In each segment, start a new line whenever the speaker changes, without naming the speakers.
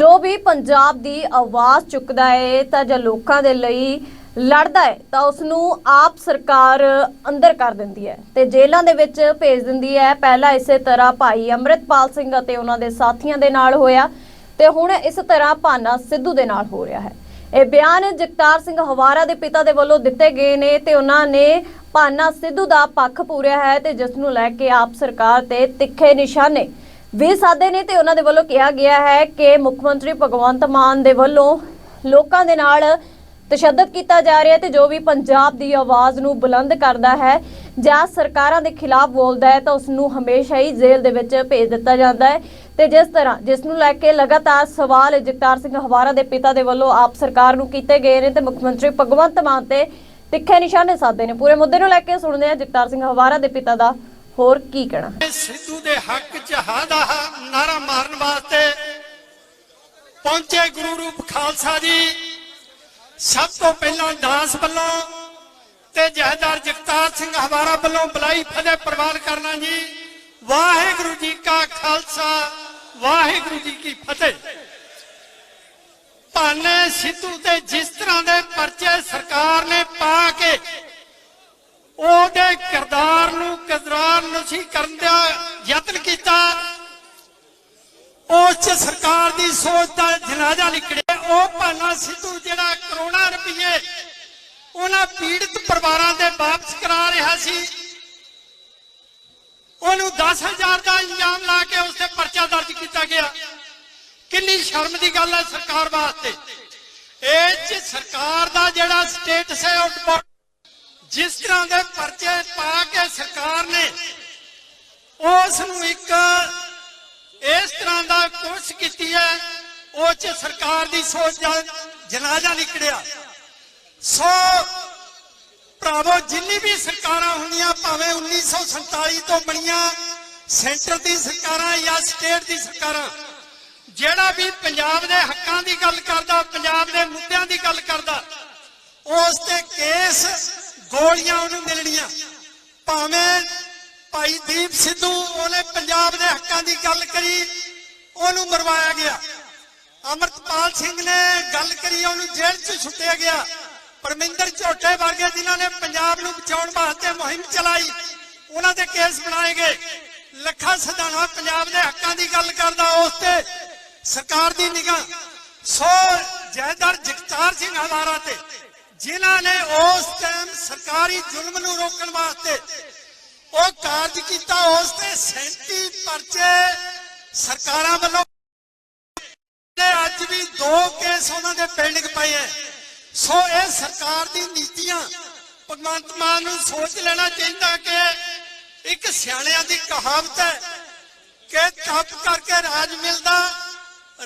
ਜੋ ਵੀ ਪੰਜਾਬ ਦੀ ਆਵਾਜ਼ ਚੁੱਕਦਾ ਹੈ ਤਾਂ ਜਾਂ ਲੋਕਾਂ ਦੇ ਲਈ ਲੜਦਾ ਹੈ ਤਾਂ ਉਸ ਨੂੰ ਆਪ ਸਰਕਾਰ ਅੰਦਰ ਕਰ ਦਿੰਦੀ ਹੈ ਤੇ ਜੇਲ੍ਹਾਂ ਦੇ ਵਿੱਚ ਭੇਜ ਦਿੰਦੀ ਹੈ ਪਹਿਲਾਂ ਇਸੇ ਤਰ੍ਹਾਂ ਭਾਈ ਅੰਮ੍ਰਿਤਪਾਲ ਸਿੰਘ ਅਤੇ ਉਹਨਾਂ ਦੇ ਸਾਥੀਆਂ ਦੇ ਨਾਲ ਹੋਇਆ ਤੇ ਹੁਣ ਇਸ ਤਰ੍ਹਾਂ ਭਾਨਾ ਸਿੱਧੂ ਦੇ ਨਾਲ ਹੋ ਰਿਹਾ ਹੈ। ਇਹ ਬਿਆਨ ਜਗਤਾਰ ਸਿੰਘ ਹਵਾਰਾ ਦੇ ਪਿਤਾ ਦੇ ਵੱਲੋਂ ਦਿੱਤੇ ਗਏ ਨੇ ਤੇ ਉਹਨਾਂ ਨੇ ਭਾਨਾ ਸਿੱਧੂ ਦਾ ਪੱਖ ਪੂਰਿਆ ਹੈ ਤੇ ਜਿਸ ਨੂੰ ਲੈ ਕੇ ਆਪ ਸਰਕਾਰ ਤੇ ਤਿੱਖੇ ਨਿਸ਼ਾਨੇ ਵੀ ਸਾਦੇ ਨੇ ਤੇ ਉਹਨਾਂ ਦੇ ਵੱਲੋਂ ਕਿਹਾ ਗਿਆ ਹੈ ਕਿ ਮੁੱਖ ਮੰਤਰੀ ਭਗਵੰਤ ਮਾਨ ਦੇ ਵੱਲੋਂ ਲੋਕਾਂ ਦੇ ਨਾਲ ਤਸ਼ੱਦਦ ਕੀਤਾ ਜਾ ਰਿਹਾ ਤੇ ਜੋ ਵੀ ਪੰਜਾਬ ਦੀ ਆਵਾਜ਼ ਨੂੰ ਬੁਲੰਦ ਕਰਦਾ ਹੈ ਜਾਂ ਸਰਕਾਰਾਂ ਦੇ ਖਿਲਾਫ ਬੋਲਦਾ ਹੈ ਤਾਂ ਉਸ ਨੂੰ ਹਮੇਸ਼ਾ ਹੀ ਜੇਲ੍ਹ ਦੇ ਵਿੱਚ ਭੇਜ ਦਿੱਤਾ ਜਾਂਦਾ ਹੈ। ਤੇ ਜਿਸ ਤਰ੍ਹਾਂ, ਜਿਸ ਨੂੰ ਲੈ ਕੇ ਲਗਾਤਾਰ ਸਵਾਲ ਜਗਤਾਰ ਸਿੰਘ ਹਵਾਰਾ ਦੇ ਪਿਤਾ ਦੇ ਵੱਲੋਂ ਆਪ ਸਰਕਾਰ ਨੂੰ ਕੀਤੇ ਗਏ ਨੇ ਤੇ ਮੁੱਖ ਮੰਤਰੀ ਭਗਵੰਤ ਮਾਨ ਤੇ ਤਿੱਖੇ ਨਿਸ਼ਾਨੇ ਸਾਧੇ ਨੇ। ਪੂਰੇ ਮੁੱਦੇ ਨੂੰ ਲੈ ਕੇ ਸੁਣਦੇ ਹਾਂ ਜਗਤਾਰ ਸਿੰਘ ਹਵਾਰਾ ਦੇ ਪਿਤਾ ਦਾ ਹੋਰ ਕੀ ਕਹਿਣਾ?
ਇਹ ਸਿੱਧੂ ਦੇ ਹੱਕ ਚ ਹਾ ਦਾ ਨਾਰਾ ਮਾਰਨ ਵਾਸਤੇ। ਪਹੁੰਚੇ ਗੁਰੂ ਰੂਪ ਖਾਲਸਾ ਜੀ। ਸਭ ਤੋਂ ਪਹਿਲਾਂ ਦਾਸ ਵੱਲੋਂ ਤੇ ਜਹਦਾਰ ਜਗਤਾਰ ਸਿੰਘ ਹਵਾਰਾ ਵੱਲੋਂ ਬਲਾਈ ਫਤਿਹ ਪ੍ਰਵਾਨ ਕਰਨਾ ਜੀ। ਵਾਹਿਗੁਰੂ ਜੀ ਕਾ ਖਾਲਸਾ, ਵਾਹਿਗੁਰੂ ਜੀ ਕੀ ਫਤਿਹ। ਭਾਨੇ ਸਿੱਧੂ ਤੇ ਜਿਸ ਤਰ੍ਹਾਂ ਦੇ ਪਰਚੇ ਸਰਕਾਰ ਨੇ ਪਾ ਕੇ ਉਹਦੇ ਕਿਰਦਾਰ ਕਰਨ ਦਾ ਯਤਨ ਕੀਤਾ। ਉਸ ਚ ਸਰਕਾਰ ਦੀ ਸੋਚ ਦਾ ਜਨਾਜ਼ਾ ਨਿਕਲਿਆ। ਉਹ ਭਾਨਾ ਸਿੱਧੂ ਜਿਹੜਾ ਕਰੋੜਾਂ ਰੁਪਏ ਉਹਨਾਂ ਪੀੜਤ ਪਰਿਵਾਰਾਂ ਦੇ ਵਾਪਸ ਕਰਾ ਰਿਹਾ ਸੀ। ਉਹਨੂੰ 10000 ਦਾ ਇਲਜ਼ਾਮ ਲਾ ਕੇ ਉਸ ਤੇ ਪਰਚਾ ਦਰਜ ਕੀਤਾ ਗਿਆ। ਕਿੰਨੀ ਸ਼ਰਮ ਦੀ ਗੱਲ ਹੈ ਸਰਕਾਰ ਵਾਸਤੇ। ਇਹ ਚ ਸਰਕਾਰ ਦਾ ਜਿਹੜਾ ਸਟੇਟਸ ਹੈ ਉਹ ਜਿਸ ਤਰ੍ਹਾਂ ਦੇ ਪਰਚੇ ਪਾ ਕੇ ਸਰਕਾਰ ਨੇ ਉਸ ਨੂੰ ਇੱਕ ਇਸ ਤਰ੍ਹਾਂ ਦਾ ਕੋਸ਼ਿਸ਼ ਕੀਤੀ ਹੈ, ਉਹ ਚ ਸਰਕਾਰ ਦੀ ਸੋਚ ਦਾ ਜਨਾਜ਼ਾ ਨਿਕਲਿਆ ਸੋ ਭਰਾਵੋ, ਜਿੰਨੀ ਵੀ ਸਰਕਾਰਾਂ ਹੁੰਦੀਆਂ, ਭਾਵੇਂ 1947 ਤੋਂ ਬਣੀਆਂ ਸੈਂਟਰ ਦੀ ਸਰਕਾਰਾਂ ਜਾਂ ਸਟੇਟ ਦੀ ਸਰਕਾਰਾਂ, ਜਿਹੜਾ ਵੀ ਪੰਜਾਬ ਦੇ ਹੱਕਾਂ ਦੀ ਗੱਲ ਕਰਦਾ, ਪੰਜਾਬ ਦੇ ਮੁੱਦਿਆਂ ਦੀ ਗੱਲ ਕਰਦਾ, ਉਸ ਤੇ ਕੇਸ ਗੋਲੀਆਂ ਉਹਨੂੰ ਮਿਲਣੀਆਂ। ਭਾਵੇਂ ਭਾਈ ਦੀਪ ਸਿੱਧੂ, ਉਹਨੇ ਪੰਜਾਬ ਦੇ ਹੱਕਾਂ ਦੀ ਗੱਲ ਕਰੀ, ਉਹਨੂੰ ਮਰਵਾਇਆ ਗਿਆ। ਅਮਰਤਪਾਲ ਸਿੰਘ ਨੇ ਗੱਲ ਕਰੀ, ਉਹਨੂੰ ਜੇਲ੍ਹ 'ਚ ਛੁੱਟਿਆ ਗਿਆ। ਪਰਮਿੰਦਰ ਝੋਟੇ ਵਰਗੇ ਜਿਨ੍ਹਾਂ ਨੇ ਪੰਜਾਬ ਨੂੰ ਬਚਾਉਣ ਵਾਸਤੇ ਮੁਹਿੰਮ ਚਲਾਈ, ਉਹਨਾਂ ਦੇ ਕੇਸ ਬਣਾਏ ਗਏ। ਲੱਖਾਂ ਸਦਾਨਾ ਪੰਜਾਬ ਦੇ ਹੱਕਾਂ ਦੀ ਗੱਲ ਕਰਦਾ, ਉਸ ਤੇ ਸਰਕਾਰ ਦੀ ਨਿਗਾਹ। ਸੋ ਜੈਦਰ ਜਗਤਾਰ ਸਿੰਘ ਹਵਾਰਾ ਤੇ, ਜਿਨ੍ਹਾਂ ਨੇ ਉਸ ਟਾਈਮ ਸਰਕਾਰੀ ਜ਼ੁਲਮ ਨੂੰ ਰੋਕਣ ਵਾਸਤੇ ਉਹ ਕਾਰਜ ਕੀਤਾ, ਉਸ ਤੇ 37 ਪਰਚੇ ਸਰਕਾਰਾਂ ਵੱਲੋਂ। ਅੱਜ ਵੀ ਦੋ ਕੇਸ ਉਹਨਾਂ ਦੇ ਪੈਂਡਿੰਗ ਪਏ ਐ। ਸੋ ਇਹ ਸਰਕਾਰ ਦੀ ਨੀਤੀਆਂ, ਭਗਵੰਤ ਮਾਨ ਨੂੰ ਸੋਚ ਲੈਣਾ ਚਾਹੀਦਾ ਕਿ ਇੱਕ ਸਿਆਣਿਆਂ ਦੀ ਕਹਾਵਤ ਹੈ ਕਿ ਤਪ ਕਰਕੇ ਰਾਜ ਮਿਲਦਾ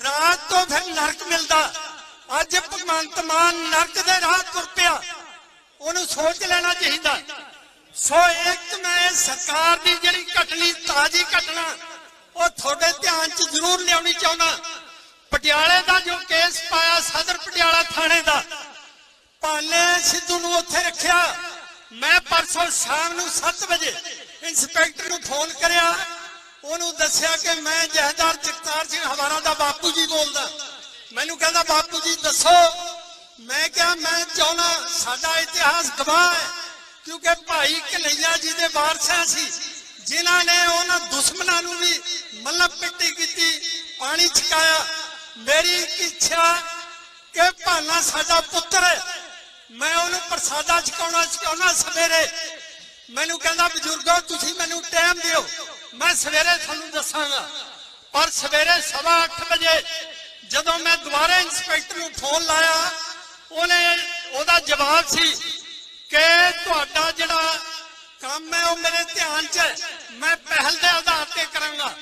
ਰਾਜ ਤੋਂ ਫਿਰ ਨਰਕ ਮਿਲਦਾ। ਅੱਜ ਭਗਵੰਤ ਮਾਨ ਨਰਕ ਦੇ ਰਾਹ ਤੁਰ ਪਿਆ। ਉਹਨੂੰ ਸੋਚ ਲੈਣਾ ਚਾਹੀਦਾ। ਸੋ ਇੱਕ ਮੈਂ ਸਰਕਾਰ ਦੀ ਜਿਹੜੀ ਘਟਨੀ, ਤਾਜੀ ਘਟਨਾ, ਉਹ ਤੁਹਾਡੇ ਧਿਆਨ 'ਚ ਜ਼ਰੂਰ ਲਿਆਉਣੀ ਚਾਹੁੰਦਾ। ਪਟਿਆਲੇ ਦਾ ਜੋ ਕੇਸ ਪਾਇਆ, ਸਦਰ ਪਟਿਆਲਾ ਥਾਣੇ ਦਾ, ਪਾਲੇ ਸਿੱਧੂ ਨੂੰ ਉੱਥੇ ਰੱਖਿਆ। ਮੈਂ ਪਰਸੋਂ ਸ਼ਾਮ ਨੂੰ 7 ਵਜੇ ਇੰਸਪੈਕਟਰ ਨੂੰ ਫੋਨ ਕਰਿਆ। ਉਹਨੂੰ ਦੱਸਿਆ ਕਿ ਮੈਂ ਜਹਦਾਰ ਜਗਤਾਰ ਸਿੰਘ ਹਵਾਰਾ ਦਾ ਬਾਪੂ ਜੀ ਬੋਲਦਾ। ਮੈਨੂੰ ਕਹਿੰਦਾ, ਬਾਪੂ ਜੀ, ਦੱਸੋ। ਮੈਂ ਕਿਹਾ, ਮੈਂ ਚਾਹੁੰਦਾ, ਸਾਡਾ ਇਤਿਹਾਸ ਗਵਾਹ ਹੈ। ਕਿਉਂਕਿ ਭਾਈ ਕਨਈਆ ਜੀ ਦੇ ਵਾਰਸਾਂ ਸੀ, ਜਿਨ੍ਹਾਂ ਨੇ ਉਹਨਾਂ ਦੁਸ਼ਮਣਾਂ ਨੂੰ ਵੀ ਮੱਲਬ ਪਿੱਟੀ ਕੀਤੀ, ਪਾਣੀ ਛਕਾਇਆ। ਮੇਰੀ ਇੱਛਾ ਕਿ ਭਾਨਾ ਸਾਡਾ ਪੁੱਤਰ ਹੈ ਮੈਂ ਉਹਨੂੰ ਪ੍ਰਸਾਦਾ ਛਕਾਉਣਾ ਸਿਖਾਉਣਾ ਸਵੇਰੇ। ਮੈਨੂੰ ਕਹਿੰਦਾ, ਬਜ਼ੁਰਗੋ, ਤੁਸੀਂ ਮੈਨੂੰ ਟਾਈਮ ਦਿਓ, ਮੈਂ ਸਵੇਰੇ ਤੁਹਾਨੂੰ ਦੱਸਾਂਗਾ। ਪਰ ਸਵੇਰੇ 8:30 ਵਜੇ ਜਦੋਂ ਮੈਂ ਦੁਬਾਰਾ ਇੰਸਪੈਕਟਰ ਨੂੰ ਫੋਨ ਲਾਇਆ, ਉਹਨੇ, ਉਹਦਾ ਜਵਾਬ ਸੀ ਕਿ ਤੁਹਾਡਾ ਜਿਹੜਾ ਕੰਮ ਹੈ ਉਹ ਮੇਰੇ ਧਿਆਨ 'ਚ ਮੈਂ ਪਹਿਲ ਦੇ ਆਧਾਰ ਤੇ ਕਰਾਂਗਾ।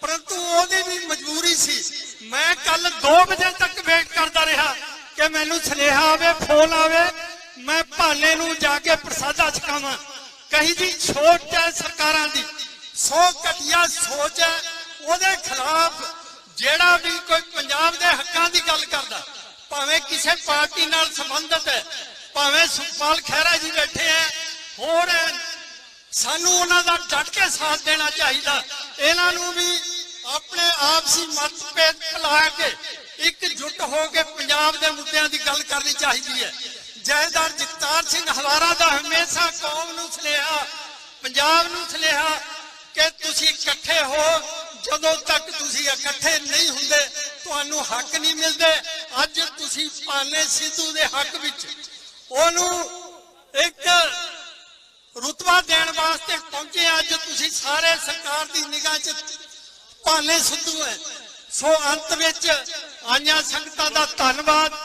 ਪਰੰਤੂ ਉਹਦੀ ਵੀ ਮਜਬੂਰੀ ਸੀ। ਮੈਂ ਕੱਲ 2 ਵਜੇ ਤੱਕ ਵੇਟ ਕਰਦਾ ਰਿਹਾ ਕਿ ਮੈਨੂੰ ਸੁਨੇਹਾ ਆਵੇ ਫੋਨ ਆਵੇ। ਮੈਂ ਭਾਨੇ ਨੂੰ ਜਾ ਕੇ ਪ੍ਰਸਾਦਾ ਛਕਾਵਾਂ। ਕਹੀ ਜੀ, ਛੋਟ ਹੈ ਸਰਕਾਰਾਂ ਦੀ। ਸੋ ਘਟੀਆ ਸੋਚ ਹੈ। ਉਹਦੇ ਖਿਲਾਫ ਜਿਹੜਾ ਵੀ ਕੋਈ ਪੰਜਾਬ ਦੇ ਹੱਕਾਂ ਦੀ ਗੱਲ ਕਰਦਾ, ਭਾਵੇਂ ਕਿਸੇ ਪਾਰਟੀ ਨਾਲ ਸੰਬੰਧਿਤ ਹੈ ਭਾਵੇਂ ਸੁਖਪਾਲ ਖਹਿਰਾ ਜੀ ਬੈਠੇ ਹੈ ਹੋਰ ਸਾਨੂੰ ਉਹਨਾਂ ਦਾ ਡਟ ਕੇ ਸਾਥ ਦੇਣਾ ਚਾਹੀਦਾ। ਇਹਨਾਂ ਨੂੰ ਵੀ ਆਪਣੇ ਆਪਸੀ ਮਤਭੇਦ ਭੁਲਾ ਕੇ ਇਕਜੁੱਟ ਹੋ ਕੇ ਪੰਜਾਬ ਦੇ ਮੁੱਦਿਆਂ ਦੀ ਗੱਲ ਕਰਨੀ ਚਾਹੀਦੀ ਹੈ ਜੈਦਾਰ ਜਗਤਾਰ ਸਿੰਘ ਹਵਾਰਾ ਦਾ ਹਮੇਸ਼ਾ ਕੌਮ ਨੂੰ ਸੁਨੇਹਾ, ਪੰਜਾਬ ਨੂੰ ਸੁਨੇਹਾ ਕਿ ਤੁਸੀਂ ਇਕੱਠੇ ਹੋ। ਜਦੋਂ ਤੱਕ ਤੁਸੀਂ ਇਕੱਠੇ ਨਹੀਂ ਹੁੰਦੇ, ਤੁਹਾਨੂੰ ਹੱਕ ਨਹੀਂ ਮਿਲਦੇ। ਅੱਜ ਤੁਸੀਂ ਪਾਨੇ ਸਿੱਧੂ ਦੇ ਹੱਕ ਵਿੱਚ ਉਹਨੂੰ ਇੱਕ ਰੁਤਬਾ ਦੇਣ ਵਾਸਤੇ ਪਹੁੰਚੇ ਅੱਜ ਤੁਸੀਂ ਸਾਰੇ ਸਰਕਾਰ ਦੀ ਨਿਗਾਹ 'ਚ ਭਾਨੇ ਸਿੱਧੂ ਹੈ। ਸੋ ਅੰਤ ਵਿੱਚ ਆਈਆਂ ਸੰਗਤਾਂ ਦਾ ਧੰਨਵਾਦ।